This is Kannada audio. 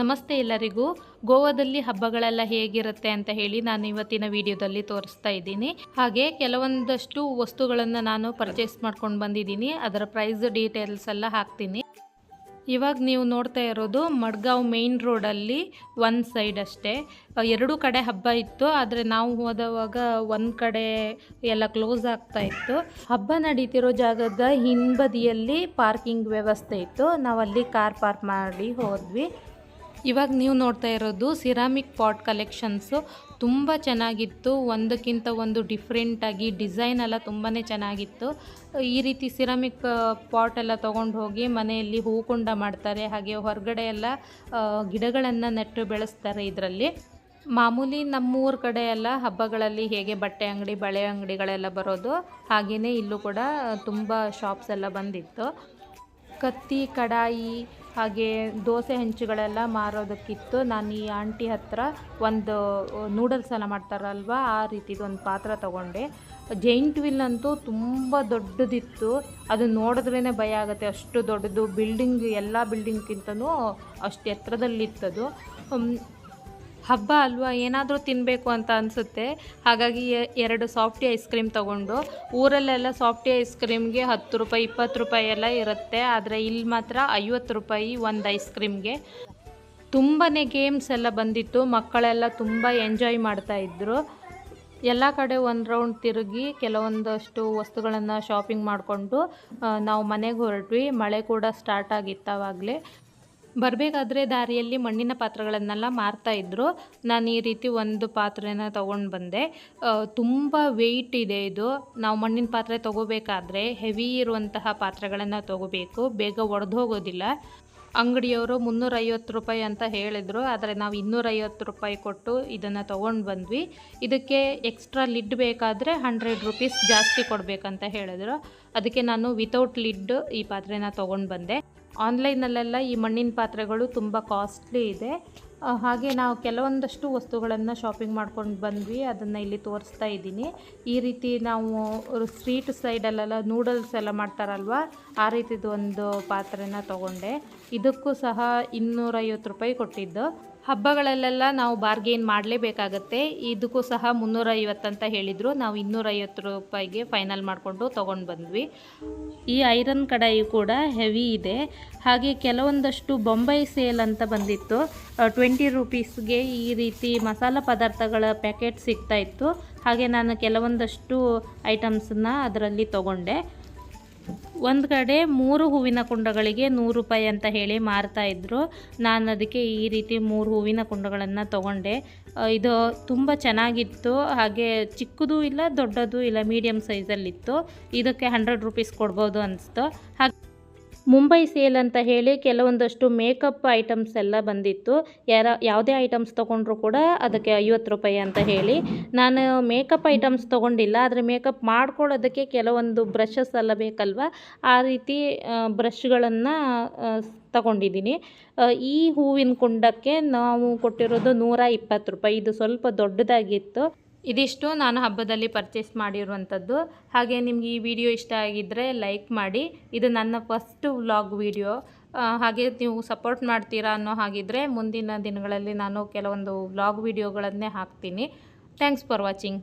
ನಮಸ್ತೆ ಎಲ್ಲರಿಗೂ. ಗೋವಾದಲ್ಲಿ ಹಬ್ಬಗಳೆಲ್ಲ ಹೇಗಿರುತ್ತೆ ಅಂತ ಹೇಳಿ ನಾನು ಇವತ್ತಿನ ವಿಡಿಯೋದಲ್ಲಿ ತೋರಿಸ್ತಾ ಇದ್ದೀನಿ. ಹಾಗೆ ಕೆಲವೊಂದಷ್ಟು ವಸ್ತುಗಳನ್ನು ನಾನು ಪರ್ಚೇಸ್ ಮಾಡ್ಕೊಂಡು ಬಂದಿದ್ದೀನಿ. ಅದರ ಪ್ರೈಸ್ ಡೀಟೇಲ್ಸ್ ಎಲ್ಲ ಹಾಕ್ತೀನಿ. ಇವಾಗ ನೀವು ನೋಡ್ತಾ ಇರೋದು ಮಡ್ಗಾವ್ ಮೇನ್ ರೋಡಲ್ಲಿ ಒಂದು ಸೈಡ್ ಅಷ್ಟೇ. ಎರಡು ಕಡೆ ಹಬ್ಬ ಇತ್ತು, ಆದರೆ ನಾವು ಹೋದವಾಗ ಒಂದು ಕಡೆ ಎಲ್ಲ ಕ್ಲೋಸ್ ಆಗ್ತಾ ಇತ್ತು. ಹಬ್ಬ ನಡೀತಿರೋ ಜಾಗದ ಹಿಂಬದಿಯಲ್ಲಿ ಪಾರ್ಕಿಂಗ್ ವ್ಯವಸ್ಥೆ ಇತ್ತು. ನಾವು ಅಲ್ಲಿ ಕಾರ್ ಪಾರ್ಕ್ ಮಾಡಿ ಹೋದ್ವಿ. ಇವಾಗ ನೀವು ನೋಡ್ತಾ ಇರೋದು ಸಿರಾಮಿಕ್ ಪಾಟ್ ಕಲೆಕ್ಷನ್ಸು ತುಂಬ ಚೆನ್ನಾಗಿತ್ತು. ಒಂದಕ್ಕಿಂತ ಒಂದು ಡಿಫ್ರೆಂಟಾಗಿ ಡಿಸೈನ್ ಎಲ್ಲ ತುಂಬಾ ಚೆನ್ನಾಗಿತ್ತು. ಈ ರೀತಿ ಸಿರಾಮಿಕ್ ಪಾಟ್ ಎಲ್ಲ ತೊಗೊಂಡು ಹೋಗಿ ಮನೆಯಲ್ಲಿ ಹೂಕುಂಡ ಮಾಡ್ತಾರೆ. ಹಾಗೆ ಹೊರಗಡೆ ಎಲ್ಲ ಗಿಡಗಳನ್ನು ನೆಟ್ಟು ಬೆಳೆಸ್ತಾರೆ ಇದರಲ್ಲಿ. ಮಾಮೂಲಿ ನಮ್ಮೂರ ಕಡೆ ಎಲ್ಲ ಹಬ್ಬಗಳಲ್ಲಿ ಹೇಗೆ ಬಟ್ಟೆ ಅಂಗಡಿ, ಬಳೆ ಅಂಗಡಿಗಳೆಲ್ಲ ಬರೋದು ಹಾಗೆಯೇ ಇಲ್ಲೂ ಕೂಡ ತುಂಬ ಶಾಪ್ಸ್ ಎಲ್ಲ ಬಂದಿತ್ತು. ಕತ್ತಿ, ಕಡಾಯಿ ಹಾಗೆ ದೋಸೆ ಹೆಂಚುಗಳೆಲ್ಲ ಮಾರೋದಕ್ಕಿತ್ತು. ನಾನು ಈ ಆಂಟಿ ಹತ್ರ ಒಂದು ನೂಡಲ್ಸ್ ಎಲ್ಲ ಮಾಡ್ತಾರಲ್ವ, ಆ ರೀತಿದು ಒಂದು ಪಾತ್ರ ತೊಗೊಂಡೆ. ಜೈಂಟ್ ವಿಲ್ ಅಂತೂ ತುಂಬ ದೊಡ್ಡದಿತ್ತು. ಅದು ನೋಡಿದ್ರೇ ಭಯ ಆಗುತ್ತೆ. ಅಷ್ಟು ದೊಡ್ಡದು ಬಿಲ್ಡಿಂಗ್ ಎಲ್ಲ ಬಿಲ್ಡಿಂಗ್ಗಿಂತನೂ ಅಷ್ಟು ಎತ್ತರದಲ್ಲಿತ್ತದು. ಹಬ್ಬ ಅಲ್ವಾ, ಏನಾದರೂ ತಿನ್ನಬೇಕು ಅಂತ ಅನಿಸುತ್ತೆ. ಹಾಗಾಗಿ ಎರಡು ಸಾಫ್ಟಿ ಐಸ್ ಕ್ರೀಮ್ ತೊಗೊಂಡು, ಊರಲ್ಲೆಲ್ಲ ಸಾಫ್ಟಿ ಐಸ್ ಕ್ರೀಮ್ಗೆ ಹತ್ತು ರೂಪಾಯಿ, ಇಪ್ಪತ್ತು ರೂಪಾಯಿ ಎಲ್ಲ ಇರುತ್ತೆ. ಆದರೆ ಇಲ್ಲಿ ಮಾತ್ರ ಐವತ್ತು ರೂಪಾಯಿ ಒಂದು ಐಸ್ ಕ್ರೀಮ್ಗೆ ತುಂಬಾ ಗೇಮ್ಸ್ ಎಲ್ಲ ಬಂದಿತ್ತು, ಮಕ್ಕಳೆಲ್ಲ ತುಂಬ ಎಂಜಾಯ್ ಮಾಡ್ತಾ ಇದ್ದರು ಎಲ್ಲ ಕಡೆ ಒಂದು ರೌಂಡ್ ತಿರುಗಿ ಕೆಲವೊಂದಷ್ಟು ವಸ್ತುಗಳನ್ನು ಶಾಪಿಂಗ್ ಮಾಡಿಕೊಂಡು ನಾವು ಮನೆಗೆ ಹೊರಟ್ವಿ. ಮಳೆ ಕೂಡ ಸ್ಟಾರ್ಟ್ ಆಗಿತ್ತು ಆವಾಗಲೇ ಬರಬೇಕಾದ್ರೆ ದಾರಿಯಲ್ಲಿ ಮಣ್ಣಿನ ಪಾತ್ರೆಗಳನ್ನೆಲ್ಲ ಮಾರ್ತಾ ಇದ್ದರು ನಾನು ಈ ರೀತಿ ಒಂದು ಪಾತ್ರೆನ ತೊಗೊಂಡು ಬಂದೆ. ತುಂಬ ವೆಯ್ಟ್ ಇದೆ ಇದು. ನಾವು ಮಣ್ಣಿನ ಪಾತ್ರೆ ತೊಗೋಬೇಕಾದ್ರೆ ಹೆವಿ ಇರುವಂತಹ ಪಾತ್ರೆಗಳನ್ನು ತೊಗೋಬೇಕು. ಬೇಗ ಒಡೆದು ಹೋಗೋದಿಲ್ಲ ಅಂಗಡಿಯವರು ಮುನ್ನೂರೈವತ್ತು ರೂಪಾಯಿ ಅಂತ ಹೇಳಿದರು. ಆದರೆ ನಾವು ಇನ್ನೂರೈವತ್ತು ರೂಪಾಯಿ ಕೊಟ್ಟು ಇದನ್ನು ತೊಗೊಂಡು ಬಂದ್ವಿ. ಇದಕ್ಕೆ ಎಕ್ಸ್ಟ್ರಾ ಲಿಡ್ ಬೇಕಾದರೆ ಹಂಡ್ರೆಡ್ ರುಪೀಸ್ ಜಾಸ್ತಿ ಕೊಡಬೇಕಂತ ಹೇಳಿದ್ರು. ಅದಕ್ಕೆ ನಾನು ವಿತೌಟ್ ಲಿಡ್ ಈ ಪಾತ್ರೆನ ತೊಗೊಂಡು ಬಂದೆ. ಆನ್ಲೈನಲ್ಲೆಲ್ಲ ಈ ಮಣ್ಣಿನ ಪಾತ್ರೆಗಳು ತುಂಬ ಕಾಸ್ಟ್ಲಿ ಇದೆ. ಹಾಗೆ ನಾವು ಕೆಲವೊಂದಷ್ಟು ವಸ್ತುಗಳನ್ನು ಶಾಪಿಂಗ್ ಮಾಡ್ಕೊಂಡು ಬಂದ್ವಿ, ಅದನ್ನು ಇಲ್ಲಿ ತೋರಿಸ್ತಾ ಇದ್ದೀನಿ. ಈ ರೀತಿ ನಾವು ಸ್ಟ್ರೀಟ್ ಸೈಡಲ್ಲೆಲ್ಲ ನೂಡಲ್ಸ್ ಎಲ್ಲ ಮಾಡ್ತಾರಲ್ವ, ಆ ರೀತಿದು ಒಂದು ಪಾತ್ರೆನ ತೊಗೊಂಡೆ. ಇದಕ್ಕೂ ಸಹ ಇನ್ನೂರೈವತ್ತು ರೂಪಾಯಿ ಕೊಟ್ಟಿದ್ದು. ಹಬ್ಬಗಳಲ್ಲೆಲ್ಲ ನಾವು ಬಾರ್ಗೇನ್ ಮಾಡಲೇಬೇಕಾಗತ್ತೆ. ಇದಕ್ಕೂ ಸಹ ಮುನ್ನೂರೈವತ್ತು ಅಂತ ಹೇಳಿದರು. ನಾವು ಇನ್ನೂರೈವತ್ತು ರೂಪಾಯಿಗೆ ಫೈನಲ್ ಮಾಡಿಕೊಂಡು ತೊಗೊಂಡು ಬಂದ್ವಿ. ಈ ಐರನ್ ಕಡಾಯಿ ಕೂಡ ಹೆವಿ ಇದೆ. ಹಾಗೆ ಕೆಲವೊಂದಷ್ಟು ಬೊಂಬೈ ಸೇಲ್ ಅಂತ ಬಂದಿತ್ತು. ಟ್ವೆಂಟಿ ರುಪೀಸ್ಗೆ ಈ ರೀತಿ ಮಸಾಲ ಪದಾರ್ಥಗಳ ಪ್ಯಾಕೆಟ್ ಸಿಗ್ತಾ ಇತ್ತು. ಹಾಗೆ ನಾನು ಕೆಲವೊಂದಷ್ಟು ಐಟಮ್ಸನ್ನ ಅದರಲ್ಲಿ ತೊಗೊಂಡೆ. ಒಂದು ಕಡೆ ಮೂರು ಹೂವಿನ ಕುಂಡಗಳಿಗೆ ನೂರು ರೂಪಾಯಿ ಅಂತ ಹೇಳಿ ಮಾರ್ತಾ ಇದ್ದರು ನಾನು ಅದಕ್ಕೆ ಈ ರೀತಿ ಮೂರು ಹೂವಿನ ಕುಂಡಗಳನ್ನು ತೊಗೊಂಡೆ. ಇದು ತುಂಬ ಚೆನ್ನಾಗಿತ್ತು. ಹಾಗೆ ಚಿಕ್ಕದು ಇಲ್ಲ, ದೊಡ್ಡದು ಇಲ್ಲ ಮೀಡಿಯಮ್ ಸೈಜಲ್ಲಿತ್ತು. ಇದಕ್ಕೆ ಹಂಡ್ರೆಡ್ ರುಪೀಸ್ ಕೊಡ್ಬೋದು ಅನಿಸ್ತು. ಹಾಗೆ ಮುಂಬೈ ಸೇಲ್ ಅಂತ ಹೇಳಿ ಕೆಲವೊಂದಷ್ಟು ಮೇಕಪ್ ಐಟಮ್ಸ್ ಎಲ್ಲ ಬಂದಿತ್ತು. ಯಾರ, ಯಾವುದೇ ಐಟಮ್ಸ್ ತೊಗೊಂಡ್ರು ಕೂಡ ಅದಕ್ಕೆ ಐವತ್ತು ರೂಪಾಯಿ ಅಂತ ಹೇಳಿ. ನಾನು ಮೇಕಪ್ ಐಟಮ್ಸ್ ತೊಗೊಂಡಿಲ್ಲ, ಆದರೆ ಮೇಕಪ್ ಮಾಡ್ಕೊಳ್ಳೋದಕ್ಕೆ ಕೆಲವೊಂದು ಬ್ರಷಸ್ ಎಲ್ಲ ಬೇಕಲ್ವ? ಆ ರೀತಿ ಬ್ರಷ್ಗಳನ್ನು ತಗೊಂಡಿದ್ದೀನಿ. ಈ ಹೂವಿನ ಕುಂಡಕ್ಕೆ ನಾವು ಕೊಟ್ಟಿರೋದು ನೂರ ಇಪ್ಪತ್ತು ರೂಪಾಯಿ. ಇದು ಸ್ವಲ್ಪ ದೊಡ್ಡದಾಗಿತ್ತು. ಇದಿಷ್ಟು ನಾನು ಹಬ್ಬದಲ್ಲಿ ಪರ್ಚೇಸ್ ಮಾಡಿರುವಂಥದ್ದು. ಹಾಗೆ ನಿಮಗೆ ಈ ವಿಡಿಯೋ ಇಷ್ಟ ಆಗಿದ್ದರೆ ಲೈಕ್ ಮಾಡಿ. ಇದು ನನ್ನ ಫಸ್ಟ್ ವ್ಲಾಗ್ ವಿಡಿಯೋ ಹಾಗೆ ನೀವು ಸಪೋರ್ಟ್ ಮಾಡ್ತೀರಾ ಅನ್ನೋ ಹಾಗಿದ್ದರೆ ಮುಂದಿನ ದಿನಗಳಲ್ಲಿ ನಾನು ಕೆಲವೊಂದು ವ್ಲಾಗ್ ವಿಡಿಯೋಗಳನ್ನೇ ಹಾಕ್ತೀನಿ. Thanks for watching